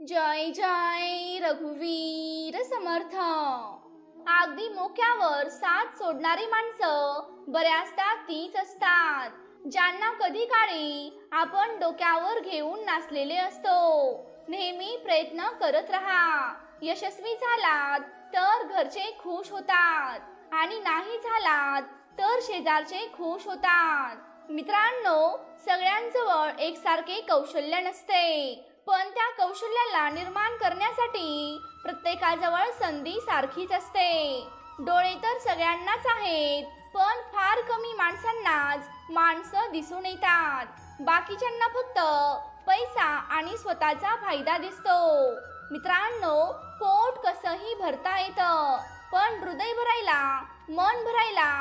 जय जय रघुवीर समर्थ. अगदी मोक्यावर साथ सोडणारी माणसं बऱ्याचदा तीच असतात ज्यांना कधी काळी आपण डोक्यावर घेऊन नाचलेले असतो. नेहमी प्रयत्न करत राहा. यशस्वी झालात तर घरचे खुश होतात आणि नाही झालात तर शेजारचे खुश होतात. मित्रांनो सगळ्यांजवळ एकसारखे कौशल्य नसते. पण त्या कौशल्याला निर्माण करण्यासाठी प्रत्येकाजवळ संधी सारखीच असते. डोळे तर सगळ्यांनाच आहेत पण फार कमी माणसांनाच माणसं दिसून येतात. बाकीच्यांना फक्त पैसा आणि स्वतःचा फायदा दिसतो. मित्रांनो पोट कसंही भरता येतं पण हृदय भरायला मन भरायला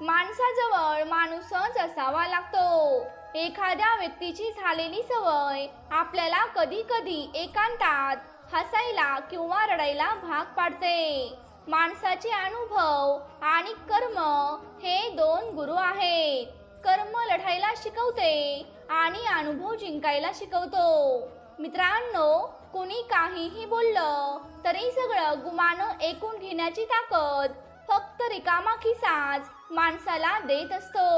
माणसाजवळ माणूसच असावा लागतो. एखाद्या व्यक्तीची झालेली सवय आपल्याला कधी कधी एकांतात हसायला किंवा रडायला भाग पाडते. माणसाचे अनुभव आणि कर्म हे दोन गुरु आहेत. कर्म लढायला शिकवते आणि अनुभव जिंकायला शिकवतो. मित्रांनो कुणी काहीही बोललं तरी सगळं गुमान ऐकून घेण्याची ताकद फक्त रिकामा खिसाच माणसाला देत असतो.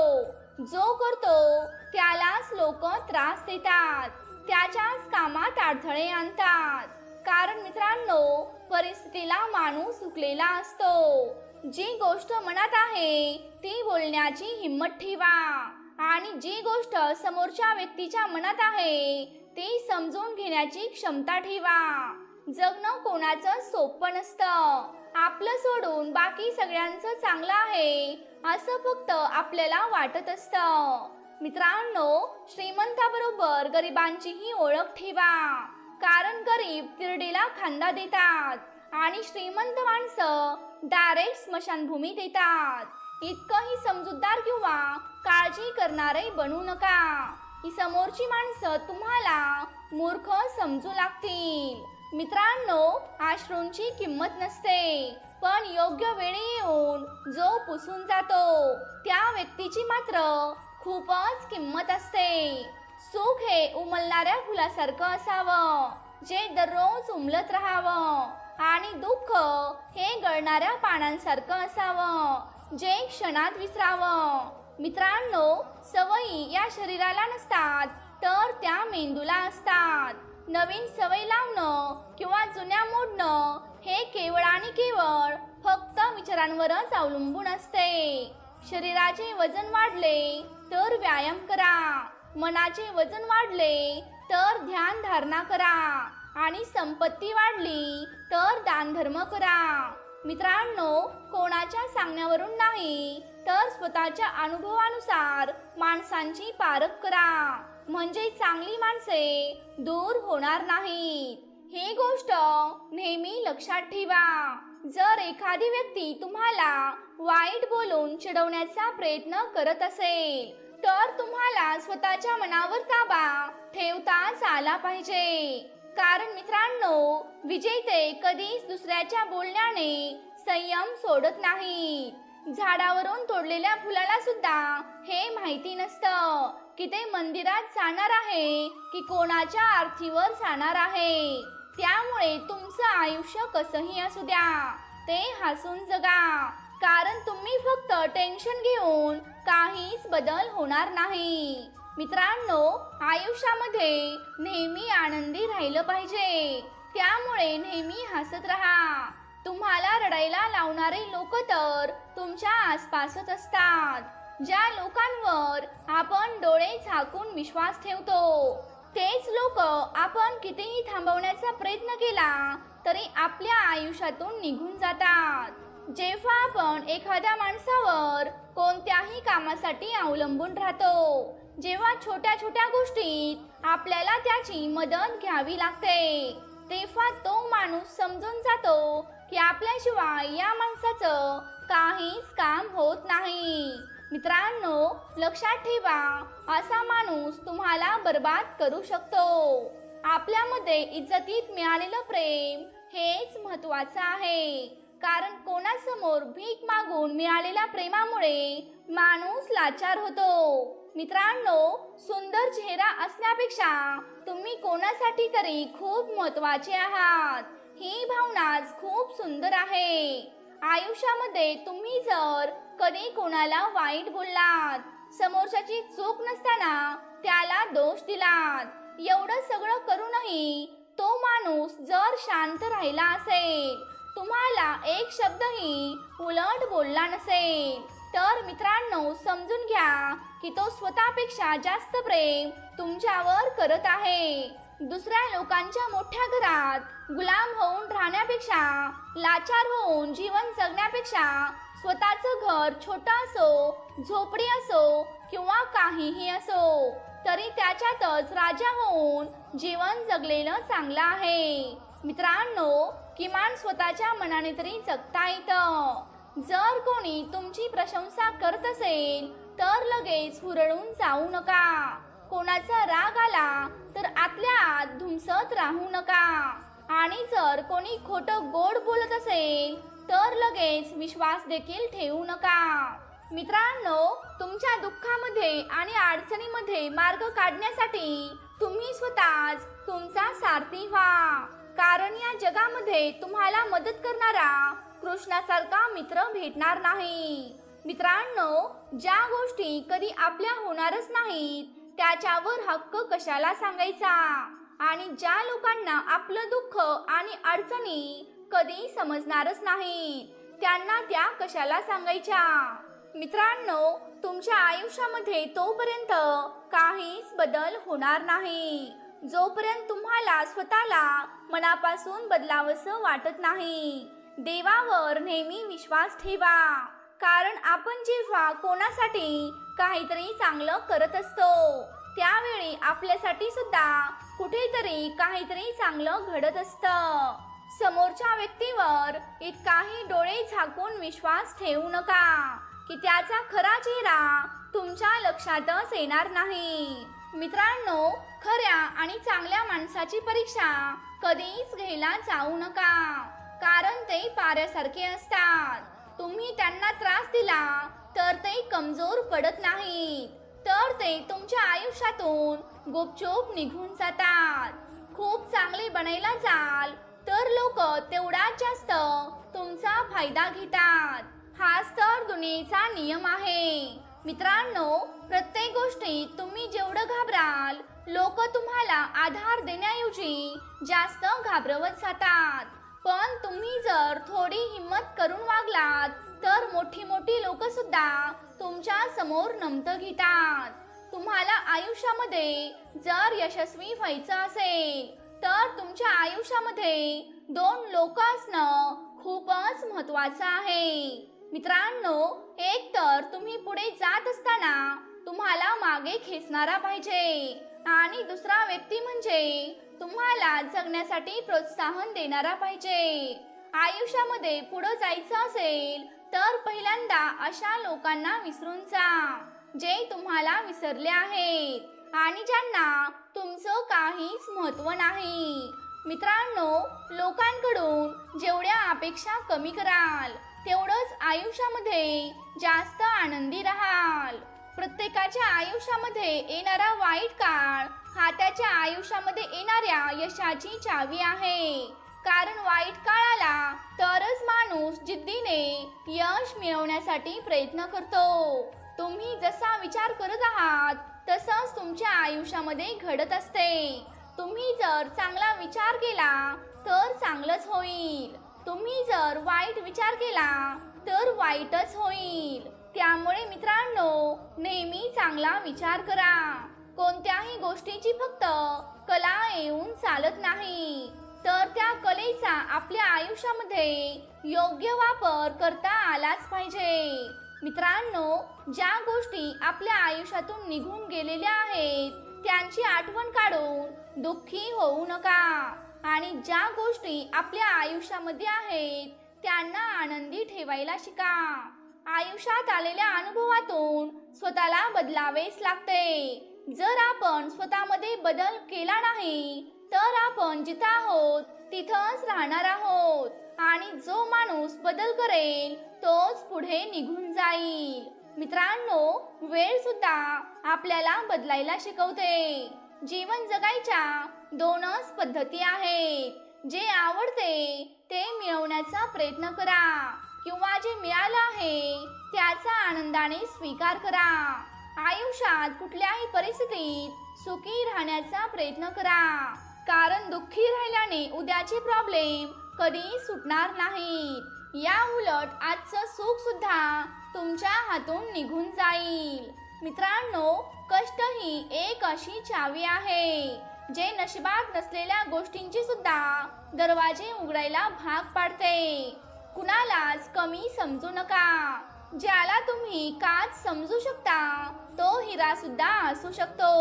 जो करतो त्यालाच लोक त्रास देतात. त्याच्याच कामात अडथळे आणतात. कारण मित्रांनो परिस्थितीला माणूस सुकलेला असतो. जी गोष्ट मनात आहे ती बोलण्याची हिंमत ठेवा. आणि जी गोष्ट समोरच्या व्यक्तीच्या मनात आहे ती समजून घेण्याची क्षमता ठेवा. जगणं कोणाचं सोपं नसतं. आपलं सोडून बाकी सगळ्यांचं चांगलं आहे असं फक्त आपल्याला वाटत असतं. मित्रांनो श्रीमंताबरोबर गरिबांचीही ओळख ठेवा. कारण गरीब तिरडीला खांदा देतात आणि श्रीमंत माणसं डायरेक्ट स्मशानभूमी देतात. इतकंही समजूतदार किंवा काळजी करणारे बनू नका. ही समोरची माणसं तुम्हाला मूर्ख समजू लागतील. मित्रांनो आश्रूंची किंमत नसते पण योग्य वेळी येऊन जो पुसून जातो त्या व्यक्तीची मात्र खूपच किंमत असते. सुख हे उमलणाऱ्या फुलासारखं असावं जे दररोज उमलत राहावं आणि दुःख हे गळणाऱ्या पानांसारखं असावं जे क्षणात विसरावं. मित्रांनो सवयी या शरीराला नसतात तर त्या मेंदूला असतात. नवीन सवय लावणं किंवा जुन्या मोडणं हे केवळ आणि केवळ फक्त विचारांवरच अवलंबून असते. शरीराचे वजन वाढले तर व्यायाम करा. मनाचे वजन वाढले तर ध्यान धारणा करा. आणि संपत्ती वाढली तर दानधर्म करा. मित्रांनो कोणाच्या सांगण्यावरून नाही तर स्वतःच्या अनुभवानुसार माणसांची पारख करा. म्हणजे चांगली माणसे दूर होणार नाहीत. ही गोष्ट नेहमी लक्षात ठेवा. जर एखादी व्यक्ती तुम्हाला वाईट बोलून चिडवण्याचा प्रयत्न करत असेल तर तुम्हाला स्वतःच्या मनावर ताबा ठेवताच आला पाहिजे. कारण मित्रांनो विजेते कधीच दुसऱ्याच्या बोलण्याने संयम सोडत नाही झाडावरून तोडलेल्या फुलाला सुद्धा हे माहिती नसतं. की ते मंदिरात जाणार आहे की कोणाच्या आरतीवर जाणार आहे. त्यामुळे तुमचं आयुष्य कसंही असू द्या. ते हसून जगा. कारण तुम्ही फक्त टेन्शन घेऊन काहीच बदल होणार नाही. मित्रांनो आयुष्यामध्ये नेहमी आनंदी राहिलं पाहिजे. त्यामुळे नेहमी हसत राहा. तुम्हाला रडायला लावणारे लोक तर तुमच्या आसपासच असतात. ज्या लोकांवर आपण डोळे झाकून विश्वास ठेवतो तेच लोक आपण कितीही थांबवण्याचा प्रयत्न केला तरी आपल्या आयुष्यातून निघून जातात. जेव्हा आपण एखाद्या माणसावर कोणत्याही कामासाठी अवलंबून राहतो जेव्हा छोट्या छोट्या गोष्टीत आपल्याला त्याची मदत घ्यावी लागते तेव्हा तो माणूस समजून जातो की आपल्याशिवाय या माणसाचं काहीच काम होत नाही. मित्रांनो लक्षात ठेवा असा माणूस तुम्हाला बर्बाद करू शकतो. आपल्यामध्ये इज्जतीत मिळालेलं प्रेम हेच महत्वाचं आहे. कारण कोणासमोर भीक मागून मिळालेल्या प्रेमामुळे माणूस लाचार होतो. मित्रांनो सुंदर चेहरा असण्यापेक्षा तुम्ही कोणासाठी तरी खूप महत्त्वाचे आहात. ही भावनाच खूप सुंदर आहे. आयुष्यामध्ये तुम्ही जर कधी कोणाला वाईट बोललात? समोरच्याची चूक नसताना त्याला दोष दिलात. एवढं सगळं करूनही तो माणूस जर शांत राहिला असेल तुम्हाला एक शब्दही उलट बोलला नसेल. तर मित्रांनो समजून घ्या की तो स्वतःपेक्षा जास्त प्रेम तुमच्यावर करत आहे. दुसऱ्या लोकांच्या मोठ्या घरात गुलाम होऊन राहण्यापेक्षा लाचार होऊन जीवन जगण्यापेक्षा स्वतःचं घर छोटं असो झोपडी असो किंवा काहीही असो तरी त्याच्यातच राजा होऊन जीवन जगलेलं चांगलं आहे. मित्रांनो किमान स्वतःच्या मनाने तरी जगता येतं. जर कोणी तुमची प्रशंसा करत असेल तर लगेच हुरळून जाऊ नका. कोणाचा राग आला तर आतल्या आत धुमसत राहू नका. आणि जर कोणी खोटं गोड बोलत असेल तर लगेच विश्वास देखील ठेवू नका. मित्रांनो तुमच्या दुःखामध्ये आणि अडचणीमध्ये मार्ग काढण्यासाठी तुम्ही स्वतःच तुमचा सारथी व्हा. कारण या जगामध्ये तुम्हाला मदत करणारा कृष्णासारखा मित्र भेटणार नाही. मित्रांनो ज्या गोष्टी कधी आपल्या होणारच नाहीत त्याच्यावर हक्क कशाला सांगायचा? आणि ज्या लोकांना आपलं दुःख आणि अडचणी कधी समजणारच नाही त्यांना त्या कशाला सांगायच्या? मित्रांनो तुमच्या आयुष्यामध्ये तोपर्यंत काहीच बदल होणार नाही. जोपर्यंत तुम्हाला स्वतःला मनापासून बदलावंसं वाटत नाही देवावर नेहमी विश्वास ठेवा. कारण आपण जेव्हा कोणासाठी काहीतरी चांगलं करत असतो त्यावेळी आपल्यासाठी सुद्धा कुठेतरी काहीतरी चांगलं घडत असतं. समोरच्या व्यक्तीवर इतकाही डोळे झाकून विश्वास ठेवू नका की त्याचा खरा चेहरा तुमच्या लक्षातच येणार नाही. मित्रांनो खऱ्या आणि चांगल्या माणसाची परीक्षा कधीच घ्यायला जाऊ नका कारण ते पाऱ्यासारखे असतात. तुम्ही त्यांना त्रास दिला तर ते कमजोर पडत नाहीत. तर ते तुमच्या आयुष्यातून गुपचूप निघून जातात. खूप चांगले बनायला जाल तर लोक तेवढाच जास्त तुमचा फायदा घेतात. हाच तर दुनियेचा नियम आहे. मित्रांनो प्रत्येक गोष्टीत तुम्ही जेवढं घाबराल लोक तुम्हाला आधार देण्याऐवजी जास्त घाबरवत जातात. पण तुम्ही जर थोडी हिंमत करून वागलात तर मोठी मोठी लोक सुद्धा तुमच्यासमोर नमत घेतात. तुम्हाला आयुष्यामध्ये जर यशस्वी व्हायचं असेल तर तुमच्या आयुष्यामध्ये दोन लोक असणं खूपच महत्वाचं आहे. मित्रांनो एक तर तुम्ही पुढे जात असताना तुम्हाला मागे खेचणारा पाहिजे आणि दुसरा व्यक्ती म्हणजे तुम्हाला जगण्यासाठी प्रोत्साहन देणारा पाहिजे. आयुष्यामध्ये पुढे जायचं असेल तर पहिल्यांदा अशा लोकांना विसरून जा जे तुम्हाला विसरले आहेत. आणि ज्यांना तुमचं काहीच महत्त्व नाही मित्रांनो लोकांकडून जेवढ्या अपेक्षा कमी कराल तेवढंच आयुष्यामध्ये जास्त आनंदी राहाल. प्रत्येकाच्या आयुष्यामध्ये येणारा वाईट काळ हा त्याच्या आयुष्यामध्ये येणाऱ्या यशाची चावी आहे. कारण वाईट काळाला तरच माणूस जिद्दीने यश मिळवण्यासाठी प्रयत्न करतो. तुम्ही जसा विचार करत आहात तसंच तुमच्या आयुष्यामध्ये घडत असते. तुम्ही जर चांगला विचार केला तर चांगलंच होईल. तुम्ही जर वाईट विचार केला तर वाईटच होईल. त्यामुळे मित्रांनो नेहमी चांगला विचार करा. कोणत्याही गोष्टीची फक्त कला येऊन चालत नाही. तर त्या कलेचा आपल्या आयुष्यामध्ये योग्य वापर करता आलाच पाहिजे. मित्रांनो ज्या गोष्टी आपल्या आयुष्यातून निघून गेलेल्या आहेत त्यांची आठवण काढून दुःखी होऊ नका. आणि ज्या गोष्टी आपल्या आयुष्यामध्ये आहेत त्यांना आनंदी ठेवायला शिका. आयुष्यात आलेल्या अनुभवातून स्वतःला बदलावेच लागते. जर आपण स्वतःमध्ये बदल केला नाही तर आपण जिथं आहोत तिथंच राहणार आहोत. आणि जो माणूस बदल करेल तोच पुढे निघून जाईल. मित्रांनो वेळ सुद्धा आपल्याला बदलायला शिकवते. जीवन जगायच्या दोनच पद्धती आहेत. जे आवडते ते मिळवण्याचा प्रयत्न करा. किंवा जे मिळालं आहे त्याचा आनंदाने स्वीकार करा. आयुष्यात कुठल्याही परिस्थितीत सुखी राहण्याचा प्रयत्न करा. कारण दुःखी राहिल्याने उद्याचे प्रॉब्लेम कधी सुटणार नाहीत. या उलट आजचं सुख सुद्धा तुमच्या हातून निघून जाईल. मित्रांनो कष्ट ही एक अशी चावी आहे जे नशिबात नसलेल्या गोष्टींची सुद्धा दरवाजे उघडायला भाग पाडते. कुणालाच कमी समजू नका. ज्याला तुम्ही काच समजू शकता तो हिरा सुद्धा असू शकतो.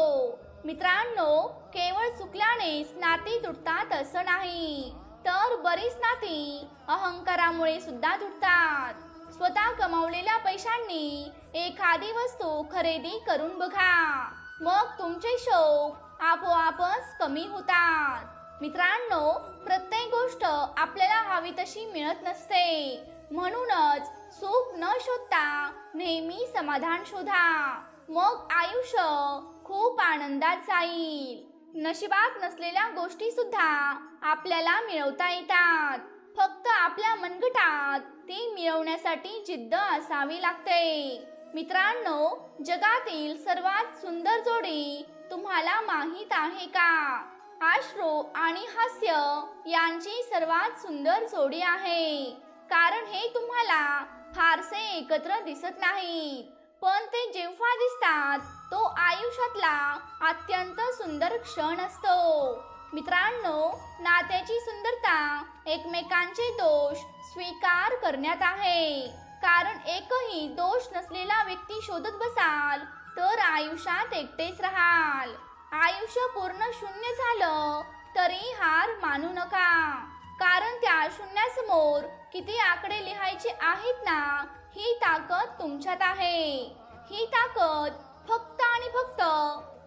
मित्रांनो केवळ चुकल्यानेच नाती तुटतात असं नाही. तर बरीच नाती अहंकारामुळे सुद्धा तुटतात. स्वतः कमावलेल्या पैशांनी एखादी वस्तू खरेदी करून बघा. मग तुमचे शौक आपोआपच कमी होतात. मित्रांनो प्रत्येक गोष्ट आपल्याला हवी तशी मिळत नसते. म्हणूनच सुख न शोधता नेहमी समाधान शोधा. मग आयुष्य खूप आनंदात जाईल. नशिबात नसलेल्या गोष्टी सुद्धा आपल्याला मिळवता येतात. फक्त आपल्या मनगटात ती मिळवण्यासाठी जिद्द असावी लागते. मित्रांनो जगातील सर्वात सुंदर जोडी तुम्हाला माहीत आहे का? आश्रो आणि हास्य यांची सर्वात सुंदर जोडी आहे. कारण हे तुम्हाला फारसे एकत्र दिसत नाहीत. पण ते जेव्हा दिसतात तो आयुष्यातला अत्यंत सुंदर क्षण असतो. मित्रांनो नात्याची सुंदरता एकमेकांचे दोष स्वीकार करण्यात आहे. कारण एकही दोष नसलेला व्यक्ती शोधत बसाल तर आयुष्यात एकटेच राहाल. आयुष्य पूर्ण शून्य झालं तरी हार मानू नका. कारण त्या शून्यासमोर किती आकडे लिहायचे आहेत ना ही ताकद तुमच्यात आहे. ही ताकद फक्त आणि फक्त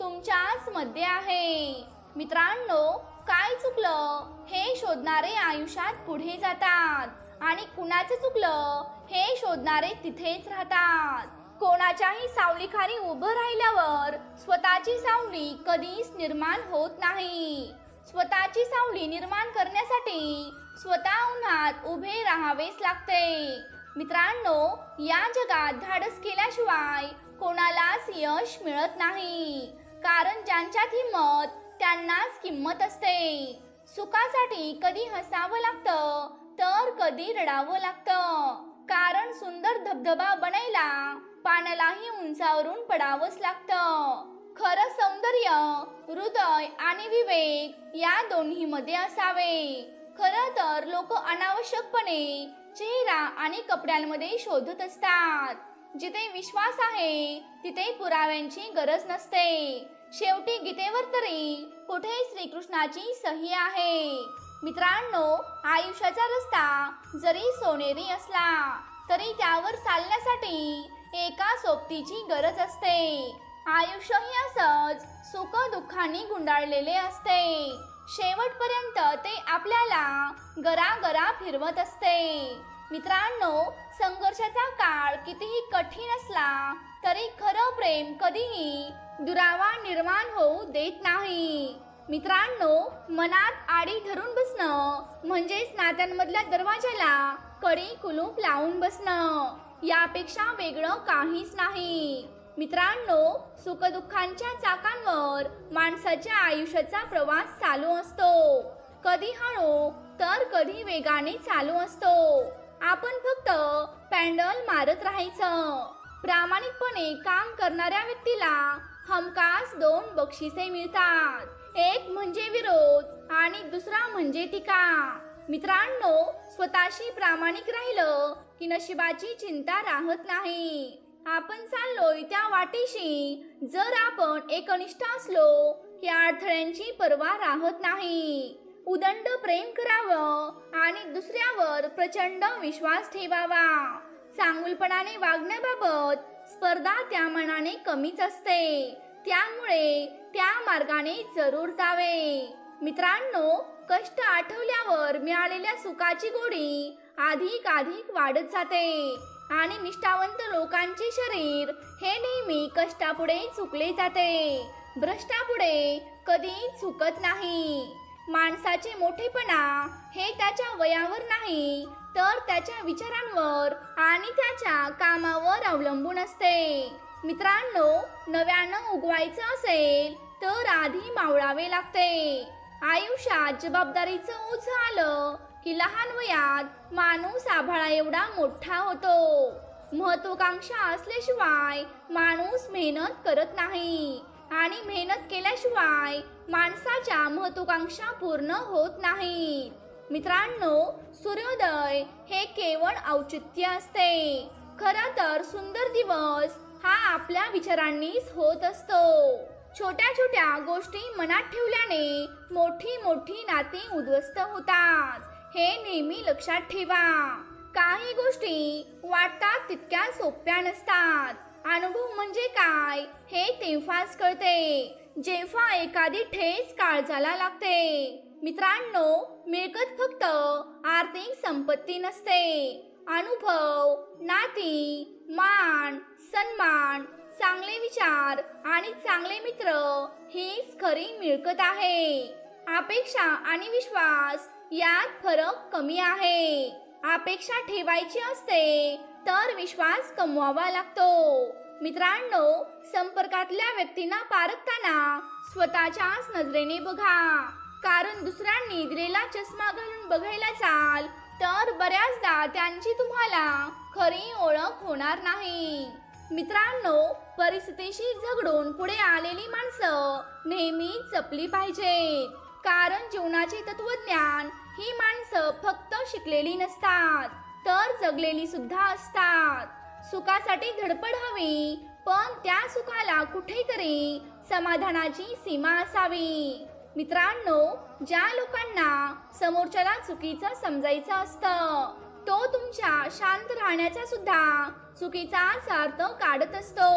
तुमच्याच मध्ये आहे. मित्रांनो काय चुकलं हे शोधणारे आयुष्यात पुढे जातात आणि कुणाचं चुकलं हे शोधणारे तिथेच राहतात. कोणाच्याही सावलीखाली उभं राहिल्यावर स्वतःची सावली कधीच निर्माण होत नाही. स्वतःची सावली निर्माण करण्यासाठी स्वतः उन्हात उभे राहावेच लागते. मित्रांनो या जगात धाडस केल्याशिवाय कोणालाच यश मिळत नाही. कारण ज्यांच्यात हिंमत त्यांनाच किंमत असते. सुखासाठी कधी हसावं लागतं तर कधी रडावं लागतं. कारण सुंदर धबधबा बनायला पाण्यालाही उंचावरून पडावंच लागतं. खरं सौंदर्य हृदय आणि विवेक या दोन्हीमध्ये असावे. खरं तर लोक अनावश्यकपणे चेहरा आणि कपड्यांमध्ये शोधत असतात. जिथे विश्वास आहे तिथे पुराव्यांची गरज नसते. शेवटी गीतेवर तरी कुठे श्रीकृष्णाची सही आहे. मित्रांनो आयुष्याचा रस्ता जरी सोनेरी असला तरी त्यावर चालण्यासाठी एका सोबतीची गरज असते. आयुष्यही असंच सुख दुःखाने गुंडाळलेले असते. शेवटपर्यंत ते आपल्याला गरागरा फिरवत असते. मित्रांनो संघर्षाचा काळ कितीही कठीण असला तरी खरं प्रेम कधीही दुरावा निर्माण होऊ देत नाही. मित्रांनो मनात आडी धरून बसणं म्हणजेच नात्यांमधल्या दरवाजाला कडी कुलूप लावून बसणं यापेक्षा वेगळं काहीच नाही. मित्रांनो सुखदुःखांच्या चाकांवर माणसाच्या आयुष्याचा प्रवास चालू असतो. कधी हळू तर कधी वेगाने चालू असतो. आपण फक्त पॅन्डल मारत राहायचं. प्रामाणिकपणे काम करणाऱ्या व्यक्तीला हमखास दोन बक्षिसे मिळतात. एक म्हणजे विरोध आणि दुसरा म्हणजे टीका. मित्रांनो स्वतःशी प्रामाणिक राहिलं की नशिबाची चिंता राहत नाही. आपण चाललोय त्या वाटेशी. जर आपण एकनिष्ठ असलो की अडथळ्यांची पर्वा राहत नाही. उदंड प्रेम करावं आणि दुसऱ्यावर प्रचंड विश्वास ठेवावा. चांगुलपणाने वागण्याबाबत स्पर्धा त्या मनाने कमीच असते. त्यामुळे त्या मार्गाने जरूर जावे. मित्रांनो कष्ट आठवल्यावर मिळालेल्या सुखाची गोडी अधिक अधिक वाढत जाते आणि निष्ठावंत लोकांचे शरीर हे नेहमी कष्टापुढे चुकले जाते. भ्रष्टापुढे कधी चुकत नाही. माणसाचे मोठेपणा हे त्याच्या वयावर नाही तर त्याच्या विचारांवर आणि त्याच्या कामावर अवलंबून असते. मित्रांनो नव्यानं उगवायचं असेल तर आधी मावळावे लागते. आयुष्यात जबाबदारीचं ओझ आलं की लहान वयात माणूस आभाळा एवढा मोठा होतो. महत्वाकांक्षा असल्याशिवाय माणूस मेहनत करत नाही. आणि मेहनत केल्याशिवाय माणसाच्या महत्वाकांक्षा पूर्ण होत नाहीत. मित्रांनो सूर्योदय हे केवळ औचित्य असते. खरं तर सुंदर दिवस हा आपल्या विचारांनीच होत असतो. छोट्या छोट्या गोष्टी मनात ठेवल्याने मोठी मोठी नाती उद्ध्वस्त होतात. हे नेहमी लक्षात ठेवा. काही गोष्टी वाटतात तितक्या सोप्या नसतात. अनुभव म्हणजे काय हे तेव्हाच कळते. जेव्हा एखादी ठेस काळजाला लागते. मित्रांनो मिळकत फक्त आर्थिक संपत्ती नसते. अनुभव नाती मान सन्मान चांगले विचार आणि चांगले मित्र हीच खरी मिळकत आहे. अपेक्षा आणि विश्वास यात फरक कमी आहे. अपेक्षा ठेवायची असते तर विश्वास कमवावा लागतो. मित्रांनो संपर्कातल्या व्यक्तींना पारखताना स्वतःच्याच नजरेने बघा. कारण दुसऱ्यांनी दिलेला चष्मा घालून बघायला चाल तर बऱ्याचदा त्यांची तुम्हाला खरी ओळख होणार नाही. मित्रांनो परिस्थितीशी झगडून पुढे आलेली माणसं नेहमी जपली पाहिजेत. कारण जीवनाचे तत्वज्ञान ही माणसं फक्त शिकलेली नसतात तर जगलेली सुद्धा असतात. सुखासाठी धडपड हवी पण त्या सुखाला कुठेतरी समाधानाची सीमा असावी. मित्रांनो ज्या लोकांना समोरच्याला चुकीचं समजायचं असतं तो तुमच्या शांत राहण्याचा सुद्धा चुकीचाच अर्थ काढत असतो.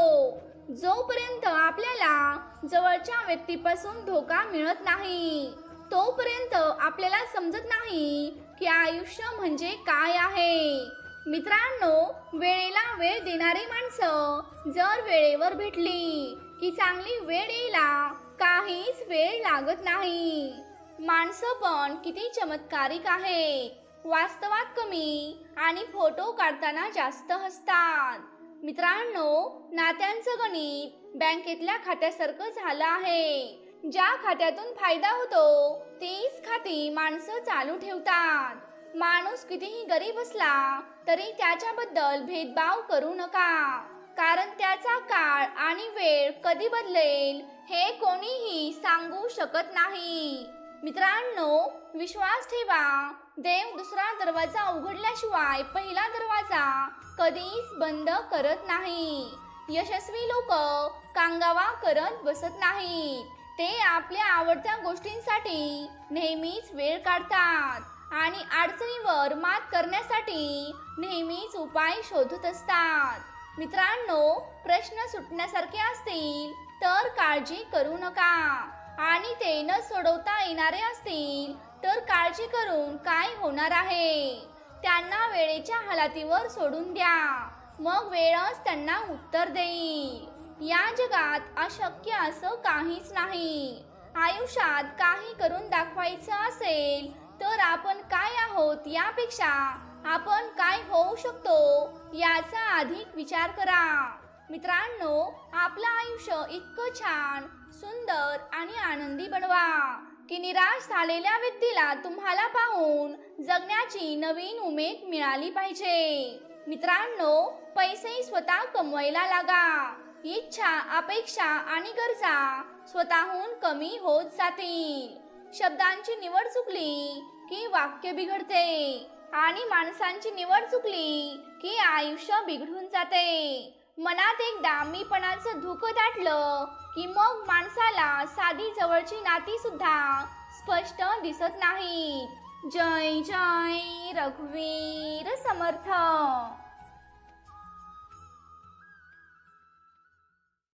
जोपर्यंत आपल्याला जवळच्या व्यक्तीपासून धोका मिळत नाही तोपर्यंत आपल्याला समजत नाही की आयुष्य म्हणजे काय आहे. मित्रांनो वेळेला वेळ देणारी माणसं जर वेळेवर भेटली की चांगली वेळ येईला काहीच वेळ लागत नाही. माणसं पण किती चमत्कारिक आहे वास्तवात कमी आणि फोटो काढताना जास्त हसतात. मित्रांनो नात्यांचं गणित बँकेतल्या खात्यासारखं झालं आहे. ज्या खात्यातून फायदा होतो तीच खाती माणसं चालू ठेवतात. माणूस कितीही गरीब असला तरी त्याच्याबद्दल भेदभाव करू नका. कारण त्याचा काळ आणि वेळ कधी बदलेल हे कोणीही सांगू शकत नाही. मित्रांनो विश्वास ठेवा. देव दुसरा दरवाजा उघडल्याशिवाय पहिला दरवाजा कधीच बंद करत नाही. यशस्वी लोक कांगावा करत बसत नाहीत. ते आपल्या आवडत्या गोष्टींसाठी नेहमीच वेळ काढतात आणि अडचणीवर मात करण्यासाठी नेहमीच उपाय शोधत असतात. मित्रांनो प्रश्न सुटण्यासारखे असतील तर काळजी करू नका आणि ते न सोडवता येणारे असतील तर काळजी करून काय होणार आहे? त्यांना वेळेच्या हालातीवर सोडून द्या. मग वेळच त्यांना उत्तर देईल. या जगात अशक्य असं काहीच नाही. आयुष्यात काही करून दाखवायचं असेल तर आपण काय आहोत यापेक्षा आपण काय होऊ शकतो याचा अधिक विचार करा. मित्रांनो आपलं आयुष्य इतकं छान सुंदर आणि आनंदी बनवा की निराश झालेल्या व्यक्तीला तुम्हाला पाहून जगण्याची नवीन उमेद मिळाली पाहिजे. मित्रांनो पैसे स्वतः कमवायला लागा. इच्छा अपेक्षा आणि गरजा स्वतःहून कमी होत जातील. शब्दांची निवड चुकली की वाक्य बिघडते आणि माणसांची निवड चुकली की आयुष्य बिघडून जाते. मनात एकदा मीपणाचं धुकं दाटलं की मग माणसाला साधी जवळची नाती सुद्धा स्पष्ट दिसत नाहीत. जय जय रघुवीर समर्थ.